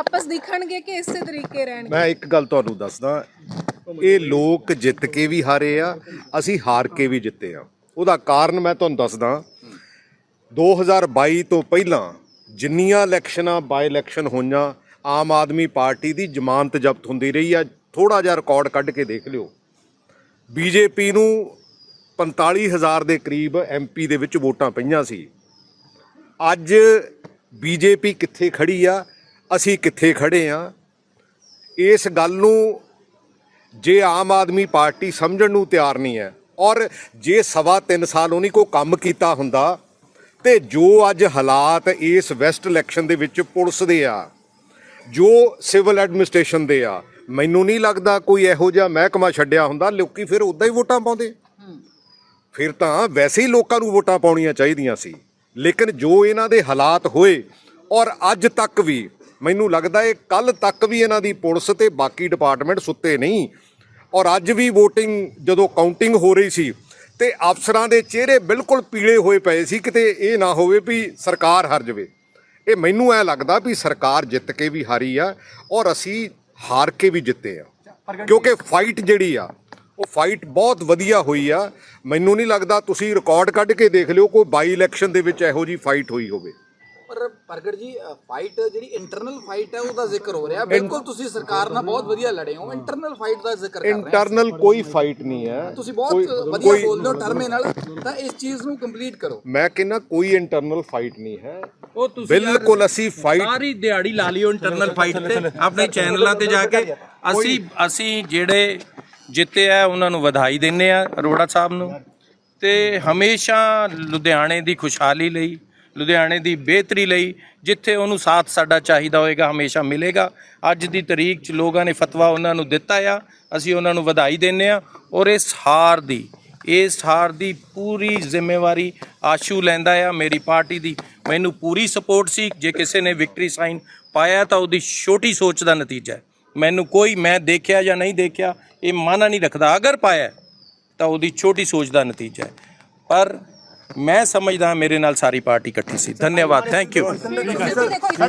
ਵਾਪਸ ਦਿਖਣਗੇ ਕਿ ਇਸੇ ਤਰੀਕੇ ਰਹਿਣਗੇ? ਮੈਂ ਇੱਕ ਗੱਲ ਤੁਹਾਨੂੰ ਦੱਸਦਾ, ਇਹ ਲੋਕ ਜਿੱਤ ਕੇ ਵੀ ਹਾਰੇ ਆ, ਅਸੀਂ ਹਾਰ ਕੇ ਵੀ ਜਿੱਤੇ ਆ। ਉਹਦਾ ਕਾਰਨ ਮੈਂ ਤੁਹਾਨੂੰ ਦੱਸਦਾ 2022 ਤੋਂ ਪਹਿਲਾਂ ਜਿੰਨੀਆਂ ਇਲੈਕਸ਼ਨਾਂ ਬਾਈ ਇਲੈਕਸ਼ਨ ਹੋਈਆਂ, ਆਮ ਆਦਮੀ ਪਾਰਟੀ ਦੀ ਜ਼ਮਾਨਤ ਜ਼ਬਤ ਹੁੰਦੀ ਰਹੀ ਆ। ਥੋੜਾ ਜਿਹਾ ਰਿਕਾਰਡ ਕੱਢ ਕੇ ਦੇਖ ਲਿਓ। ਬੀਜੇਪੀ ਨੂੰ 45000 ਦੇ ਕਰੀਬ ਐਮਪੀ ਦੇ ਵਿੱਚ ਵੋਟਾਂ ਪਈਆਂ ਸੀ। ਅੱਜ ਬੀਜੇਪੀ ਕਿੱਥੇ ਖੜੀ ਆ? ਅਸੀਂ ਕਿੱਥੇ ਖੜੇ ਆ? ਇਸ ਗੱਲ ਨੂੰ ਜੇ ਆਮ ਆਦਮੀ ਪਾਰਟੀ ਸਮਝਣ ਨੂੰ ਤਿਆਰ ਨਹੀਂ ਹੈ ਔਰ ਜੇ ਸਵਾ 3 ਸਾਲ ਉਹਨੇ ਕੋ ਕੰਮ ਕੀਤਾ ਹੁੰਦਾ ਤੇ ਜੋ ਅੱਜ ਹਾਲਾਤ ਇਸ ਵੈਸਟ ਇਲੈਕਸ਼ਨ ਦੇ ਵਿੱਚ ਪੁਲਿਸ ਦੇ ਆ ਜੋ ਸਿਵਲ ਐਡਮਿਨਿਸਟ੍ਰੇਸ਼ਨ ਦੇ ਆ ਮੈਨੂੰ ਨਹੀਂ ਲੱਗਦਾ ਕੋਈ ਇਹੋ ਜਿਹਾ ਮਹਿਕਮਾ ਛੱਡਿਆ ਹੁੰਦਾ ਲੋਕੀ ਫਿਰ ਉਦਾਂ ਹੀ ਵੋਟਾਂ ਪਾਉਂਦੇ। ਫਿਰ ਤਾਂ ਵੈਸੇ ਹੀ ਲੋਕਾਂ ਨੂੰ ਵੋਟਾਂ ਪਾਉਣੀਆਂ ਚਾਹੀਦੀਆਂ ਸੀ ਲੇਕਿਨ ਜੋ ਇਹਨਾਂ ਦੇ ਹਾਲਾਤ ਹੋਏ ਔਰ ਅੱਜ ਤੱਕ ਵੀ ਮੈਨੂੰ ਲੱਗਦਾ ਇਹ ਕੱਲ ਤੱਕ ਵੀ ਇਹਨਾਂ ਦੀ ਪੁਲਿਸ ਤੇ ਬਾਕੀ ਡਿਪਾਰਟਮੈਂਟ ਸੁੱਤੇ ਨਹੀਂ। ਔਰ ਅੱਜ ਵੀ VOTING ਜਦੋਂ ਕਾਊਂਟਿੰਗ ਹੋ ਰਹੀ ਸੀ ਤੇ ਅਫਸਰਾਂ ਦੇ ਚਿਹਰੇ ਬਿਲਕੁਲ ਪੀਲੇ ਹੋਏ ਪਏ ਸੀ, ਕਿਤੇ ਇਹ ਨਾ ਹੋਵੇ ਵੀ ਸਰਕਾਰ ਹਾਰ ਜਾਵੇ। ਇਹ ਮੈਨੂੰ ਐ ਲੱਗਦਾ ਵੀ ਸਰਕਾਰ ਜਿੱਤ ਕੇ ਵੀ ਹਾਰੀ ਆ ਔਰ ਅਸੀਂ ਹਾਰ ਕੇ ਵੀ ਜਿੱਤੇ ਆ। ਕਿਉਂਕਿ ਫਾਈਟ ਜਿਹੜੀ ਆ, ਉਹ ਫਾਈਟ ਬਹੁਤ ਵਧੀਆ ਹੋਈ ਆ। ਮੈਨੂੰ ਨਹੀਂ ਲੱਗਦਾ ਤੁਸੀਂ ਰਿਕਾਰਡ ਕੱਢ ਕੇ ਦੇਖ ਲਿਓ, ਕੋਈ ਬਾਈ ਇਲੈਕਸ਼ਨ ਦੇ ਵਿੱਚ ਇਹੋ ਜੀ ਫਾਈਟ ਹੋਈ ਹੋਵੇ। ਪਰ ਪ੍ਰਗਟ ਜੀ ਫਾਈਟ ਜਿਹੜੀ ਇੰਟਰਨਲ ਫਾਈਟ ਹੈ ਉਹਦਾ ਜ਼ਿਕਰ ਹੋ ਰਿਹਾ। ਬਿਲਕੁਲ ਤੁਸੀਂ ਸਰਕਾਰ ਨਾਲ ਬਹੁਤ ਵਧੀਆ ਲੜੇ ਹੋ। ਇੰਟਰਨਲ ਫਾਈਟ ਦਾ ਜ਼ਿਕਰ ਕਰ ਰਹੇ ਹੋ। ਇੰਟਰਨਲ ਕੋਈ ਫਾਈਟ ਨਹੀਂ ਹੈ। ਤੁਸੀਂ ਬਹੁਤ ਵਧੀਆ ਬੋਲਦੇ ਹੋ ਟਰਮੇ ਨਾਲ ਤਾਂ ਇਸ ਚੀਜ਼ ਨੂੰ ਕੰਪਲੀਟ ਕਰੋ। ਮੈਂ ਕਹਿੰਦਾ ਕੋਈ ਇੰਟਰਨਲ ਫਾਈਟ ਨਹੀਂ ਹੈ। ਉਹ ਤੁਸੀਂ ਬਿਲਕੁਲ ਅਸੀਂ ਫਾਈਟ ਸਾਰੀ ਦਿਹਾੜੀ ਲਾ ਲਿਓ ਇੰਟਰਨਲ ਫਾਈਟ ਤੇ ਆਪਣੇ ਚੈਨਲਾਂ ਤੇ ਜਾ ਕੇ। ਅਸੀਂ ਅਸੀਂ ਜਿਹੜੇ ਜਿੱਤੇ ਆ ਉਹਨਾਂ ਨੂੰ ਵਧਾਈ ਦਿੰਨੇ ਆ ਅਰੋੜਾ ਸਾਹਿਬ ਨੂੰ। ਤੇ ਹਮੇਸ਼ਾ ਲੁਧਿਆਣੇ ਦੀ ਖੁਸ਼ਹਾਲੀ ਲਈ ਲੁਧਿਆਣੇ ਦੀ ਬਿਹਤਰੀ ਲਈ, ਜਿੱਥੇ ਉਹਨੂੰ ਸਾਥ ਸਾਡਾ ਚਾਹੀਦਾ ਹੋਏਗਾ, ਹਮੇਸ਼ਾ ਮਿਲੇਗਾ। ਅੱਜ ਦੀ ਤਰੀਕ 'ਚ ਲੋਕਾਂ ਨੇ ਫਤਵਾ ਉਹਨਾਂ ਨੂੰ ਦਿੱਤਾ ਆ, ਅਸੀਂ ਉਹਨਾਂ ਨੂੰ ਵਧਾਈ ਦਿੰਨੇ ਆ ਔਰ ਇਸ ਹਾਰ ਦੀ, ਇਸ ਹਾਰ ਦੀ ਪੂਰੀ ਜ਼ਿੰਮੇਵਾਰੀ ਆਸ਼ੂ ਲੈਂਦਾ ਆ, ਮੇਰੀ ਪਾਰਟੀ ਦੀ। ਮੈਨੂੰ ਪੂਰੀ ਸਪੋਰਟ ਸੀ, ਜੇ ਕਿਸੇ ਨੇ ਵਿਕਟਰੀ ਸਾਈਨ ਪਾਇਆ ਤਾਂ ਉਹਦੀ ਛੋਟੀ ਸੋਚ ਦਾ ਨਤੀਜਾ ਹੈ। ਮੈਨੂੰ ਕੋਈ, ਮੈਂ ਦੇਖਿਆ ਜਾਂ ਨਹੀਂ ਦੇਖਿਆ, ਇਹ ਮਾਨਾ ਨਹੀਂ ਰੱਖਦਾ। ਅਗਰ ਪਾਇਆ ਤਾਂ ਉਹਦੀ ਛੋਟੀ ਸੋਚ ਦਾ ਨਤੀਜਾ ਹੈ। ਪਰ ਮੈਂ ਸਮਝਦਾ ਮੇਰੇ ਨਾਲ ਸਾਰੀ ਪਾਰਟੀ ਇਕੱਠੀ ਸੀ। ਧੰਨਵਾਦ। Thank you